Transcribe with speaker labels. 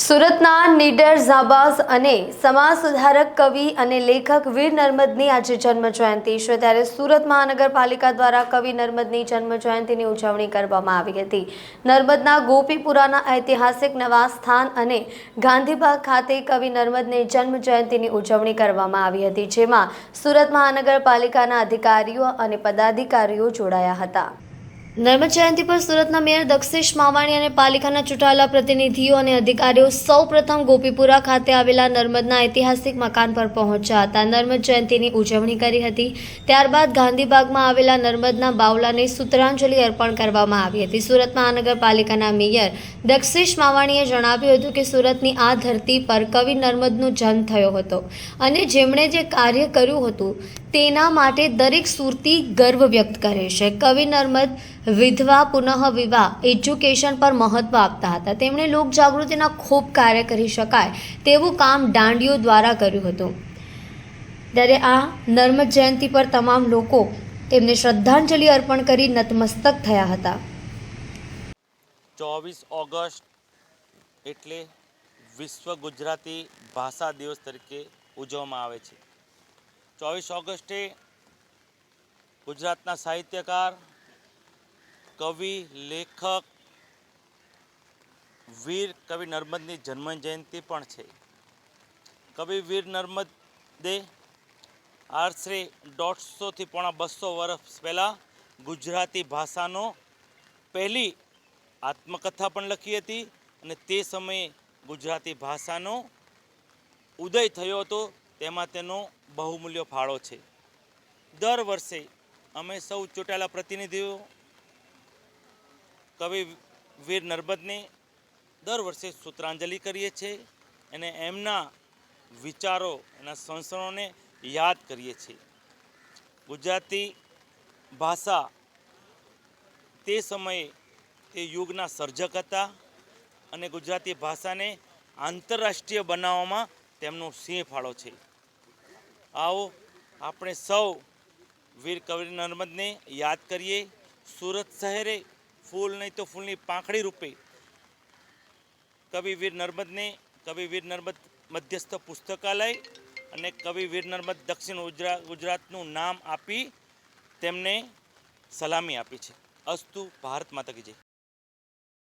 Speaker 1: સુરતના નીડર ઝાબાઝ અને સમાજ સુધારક કવિ અને લેખક વીર નર્મદની આજે જન્મ જયંતિ છે. ત્યારે સુરત મહાનગરપાલિકા દ્વારા કવિ નર્મદની જન્મ જયંતિની ઉજવણી કરવામાં આવી હતી. નર્મદના ગોપીપુરાના ઐતિહાસિક નવાસ્થાન અને ગાંધીબાગ ખાતે કવિ નર્મદની જન્મ જયંતિની ઉજવણી કરવામાં આવી હતી, જેમાં સુરત મહાનગરપાલિકાના અધિકારીઓ અને પદાધિકારીઓ જોડાયા હતા. નર્મદ જયંતિ પર સુરતના મેયર દક્ષેશ માવાણી અને પાલિકાના ચૂંટાયેલા પ્રતિનિધિઓ અને અધિકારીઓ સૌ પ્રથમ ગોપીપુરા ખાતે આવેલા નર્મદના ઐતિહાસિક મકાન પર પહોંચ્યા હતા. નર્મદ જયંતિની ઉજવણી કરી હતી. ત્યારબાદ ગાંધીબાગમાં આવેલા નર્મદના બાવલાને સૂત્રાંજલિ અર્પણ કરવામાં આવી હતી. સુરત મહાનગરપાલિકાના મેયર દક્ષેશ માવાણીએ જણાવ્યું હતું કે સુરતની આ ધરતી પર કવિ નર્મદનો જન્મ થયો હતો અને જેમણે જે કાર્ય કર્યું હતું તેના માટે દરેક સુરતી ગર્વ વ્યક્ત કરે છે. કવિ નર્મદ વિધવા પુનઃ વિવાહ એજ્યુકેશન પર મહત્વ આપતા હતા. તેમણે લોક જાગૃતિના ખૂબ કાર્ય કરી શકાય તેવું કામ દાંડીઓ દ્વારા કર્યું હતું. ત્યારે આ નર્મદ જયંતિ પર તમામ લોકો તેમને શ્રદ્ધાંજલિ અર્પણ કરી નતમસ્તક થયા હતા.
Speaker 2: ચોવીસ ઓગસ્ટ એટલે વિશ્વ ગુજરાતી ભાષા દિવસ તરીકે ઉજવવામાં આવે છે. ચોવીસ ઓગસ્ટે ગુજરાતના સાહિત્યકાર, કવિ, લેખક, વીર કવિ નર્મદની જન્મ જયંતિ પણ છે. કવિ વીર નર્મદે આશરે દોઢસોથી પોણા બસો વર્ષ પહેલાં ગુજરાતી ભાષાનો પહેલી આત્મકથા પણ લખી હતી અને તે સમયે ગુજરાતી ભાષાનો ઉદય થયો હતો. તેમાં તેનો બહુમૂલ્ય ફાળો છે. દર વર્ષે અમે સૌ ચૂંટાયેલા પ્રતિનિધિઓ, કવિ વીર નર્મદને દર વર્ષે સૂત્રાંજલિ કરીએ છીએ અને એમના વિચારો, એના સંસરણોને યાદ કરીએ છીએ. ગુજરાતી ભાષા તે સમયે તે યુગના સર્જક હતા અને ગુજરાતી ભાષાને આંતરરાષ્ટ્રીય બનાવવામાં તેમનો સિંહ ફાળો છે. આવો, આપણે સૌ વીર કવિ નર્મદને યાદ કરીએ. સુરત શહેરે ફૂલ નહીં તો ફૂલની પાંખડી રૂપે કવિ વીર નર્મદને, કવિ વીર નર્મદ મધ્યસ્થ પુસ્તકાલય અને કવિ વીર નર્મદ દક્ષિણ ગુજરાતનું નામ આપી તેમને સલામી આપી છે. અસ્તુ ભારત માતા કી